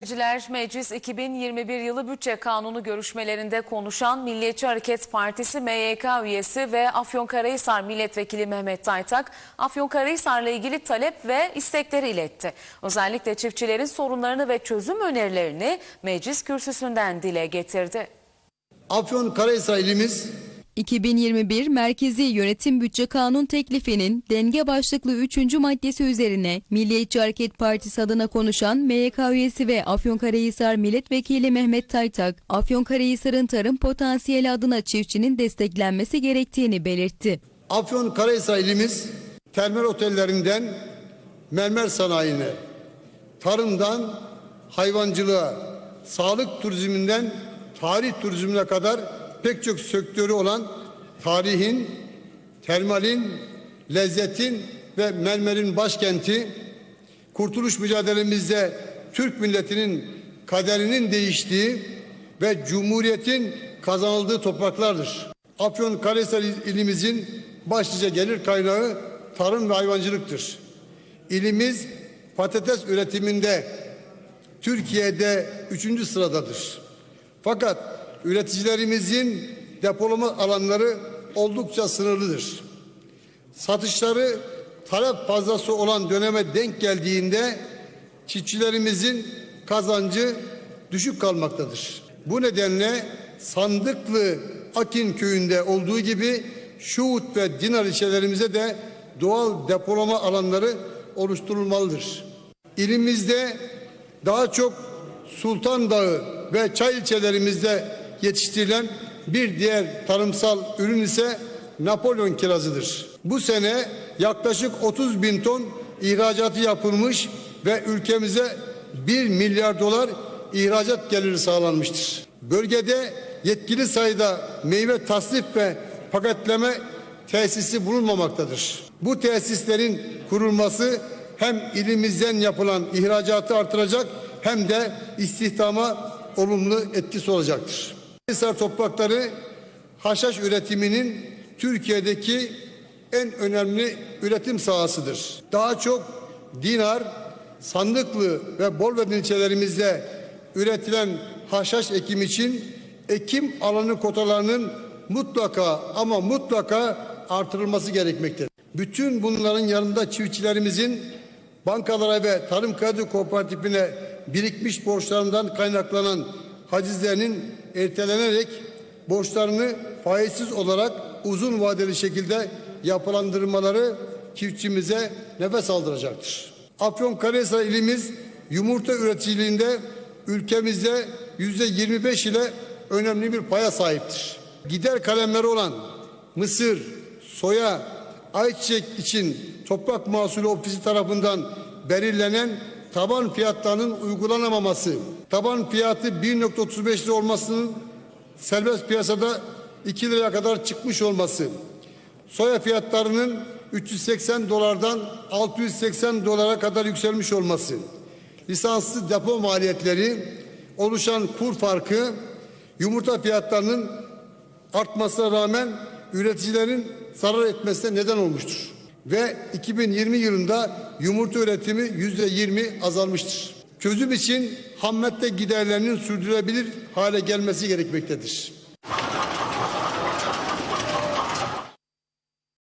Meclis Meclis 2021 yılı bütçe kanunu görüşmelerinde konuşan Milliyetçi Hareket Partisi MYK üyesi ve Afyonkarahisar Milletvekili Mehmet Taytak, Afyonkarahisar'la ilgili talep ve istekleri iletti. Özellikle çiftçilerin sorunlarını ve çözüm önerilerini meclis kürsüsünden dile getirdi. Afyonkarahisar ilimiz 2021 Merkezi Yönetim Bütçe Kanun teklifinin denge başlıklı 3. maddesi üzerine Milliyetçi Hareket Partisi adına konuşan MYK üyesi ve Afyonkarahisar Milletvekili Mehmet Taytak, Afyonkarahisar'ın tarım potansiyeli adına çiftçinin desteklenmesi gerektiğini belirtti. Afyonkarahisar ilimiz termal otellerinden mermer sanayine, tarımdan hayvancılığa, sağlık turizminden tarih turizmine kadar pek çok sektörü olan tarihin, termalin, lezzetin ve mermerin başkenti, kurtuluş mücadelemizde Türk milletinin kaderinin değiştiği ve Cumhuriyet'in kazanıldığı topraklardır. Afyonkarahisar il- ilimizin başlıca gelir kaynağı tarım ve hayvancılıktır. İlimiz patates üretiminde Türkiye'de üçüncü sıradadır. Fakat üreticilerimizin depolama alanları oldukça sınırlıdır. Satışları talep fazlası olan döneme denk geldiğinde çiftçilerimizin kazancı düşük kalmaktadır. Bu nedenle Sandıklı Akin köyünde olduğu gibi Şuhut ve Dinar ilçelerimize de doğal depolama alanları oluşturulmalıdır. İlimizde daha çok Sultan Dağı ve Çay ilçelerimizde yetiştirilen bir diğer tarımsal ürün ise Napolyon kirazıdır. Bu sene yaklaşık 30 bin ton ihracatı yapılmış ve ülkemize 1 milyar dolar ihracat geliri sağlanmıştır. Bölgede yetkili sayıda meyve tasnif ve paketleme tesisi bulunmamaktadır. Bu tesislerin kurulması hem ilimizden yapılan ihracatı artıracak hem de istihdama olumlu etkisi olacaktır. Hisar toprakları haşhaş üretiminin Türkiye'deki en önemli üretim sahasıdır. Daha çok Dinar, Sandıklı ve Bolved ilçelerimizde üretilen haşhaş ekim için ekim alanı kotalarının mutlaka ama mutlaka artırılması gerekmektedir. Bütün bunların yanında çiftçilerimizin bankalara ve tarım kredi kooperatifine birikmiş borçlarından kaynaklanan hacizlerinin ertelenerek borçlarını faizsiz olarak uzun vadeli şekilde yapılandırmaları çiftçimize nefes aldıracaktır. Afyonkarahisar ilimiz yumurta üreticiliğinde ülkemizde yüzde 25 ile önemli bir paya sahiptir. Gider kalemleri olan mısır, soya, ayçiçek için Toprak Mahsulü Ofisi tarafından belirlenen taban fiyatlarının uygulanamaması, taban fiyatı 1.35 lira olmasının serbest piyasada 2 liraya kadar çıkmış olması, soya fiyatlarının 380 dolardan 680 dolara kadar yükselmiş olması, lisanslı depo maliyetleri, oluşan kur farkı, yumurta fiyatlarının artmasına rağmen üreticilerin zarar etmesine neden olmuştur. Ve 2020 yılında yumurta üretimi yüzde 20 azalmıştır. Çözüm için ham giderlerinin sürdürülebilir hale gelmesi gerekmektedir.